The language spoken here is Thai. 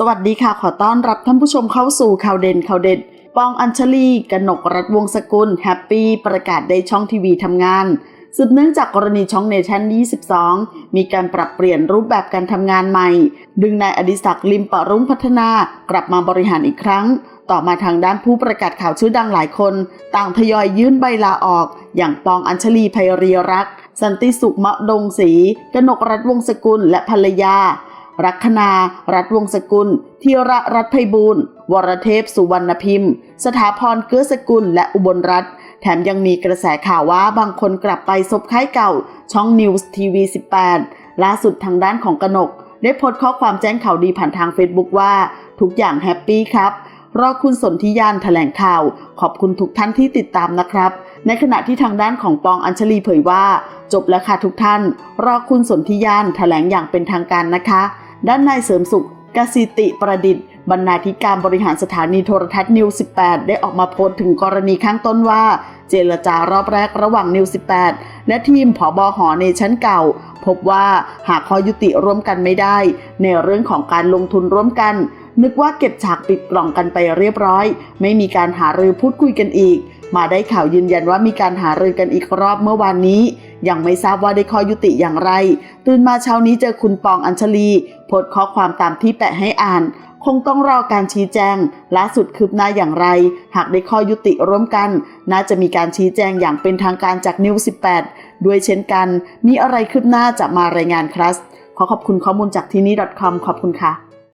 สวัสดีค่ะ ขอต้อนรับท่านผู้ชมเข้าสู่ข่าวเด่นข่าวเด็ด ปองอัญชลีกนกรัฐวงศกุล แฮปปี้ ประกาศได้ช่องทีวีทำงาน สืบเนื่องจากกรณีช่องเนชั่น 22 มีการปรับเปลี่ยนรูปแบบการทำงานใหม่ ดึงนายอดิศักดิ์ลิมปะรุ่งพัฒนากลับมาบริหารอีกครั้ง ต่อมาทางด้านผู้ประกาศข่าวชื่อดังหลายคน ต่างทยอยยื่นใบลาออก อย่างปองอัญชลีภัยเรียรัก สันติสุขมะดงศรีกนกรัฐวงศกุลและภรรยา รัคนา รัฐวงศ์สกุลธีระรัฐไพบูลวรเทพสุวรรณพิมพ์ สถาพรเกื้อสกุลและอุบลรัฐ แถมยังมีกระแสข่าวว่าบางคนกลับไปซบค่ายเก่า ช่องนิวส์ทีวี 18 ล่าสุดทางด้านของกนก ได้โพสต์ข้อความแจ้งข่าวดีผ่านทางเฟซบุ๊กว่า ทุกอย่างแฮปปี้ครับ รอคุณสนธิยานแถลงข่าว ขอบคุณทุกท่านที่ติดตามนะครับ ในขณะที่ทางด้านของปองอัญชลีเผยว่า จบแล้วค่ะทุกท่าน รอคุณสนธิยานแถลงอย่างเป็นทางการนะคะ ด้านนายเสริมสุขกสิติประดิษฐ์บรรณาธิการบริหารสถานีโทรทัศน์นิว 18 ได้ออกมาโพสต์ถึงกรณีข้างต้นว่า เจรจารอบแรกระหว่างนิว 18 และทีมผอบอหอในชั้นเก่า พบว่าหากข้อยุติร่วมกันไม่ได้ ในเรื่องของการลงทุนร่วมกัน นึกว่าเก็บฉากปิดกล่องกันไปเรียบร้อย ไม่มีการหารือพูดคุยกันอีก มาได้ข่าวยืนยันว่ามีการหารือกันอีกรอบเมื่อวานนี้ ยังไม่ทราบว่าได้ข้อยุติอย่างไร ตื่นมาเช้านี้เจอคุณปองอัญชลีโพสข้อความตามที่แปะให้อ่าน คงต้องรอการชี้แจงล่าสุดคืบหน้าอย่างไร หากได้ข้อยุติร่วมกัน น่าจะมีการชี้แจงอย่างเป็นทางการจากนิว18 ด้วยเช่นกัน มีอะไรคืบหน้าจะมารายงานครับขอขอบคุณข้อมูลจากที่นี่ .com ขอบคุณค่ะ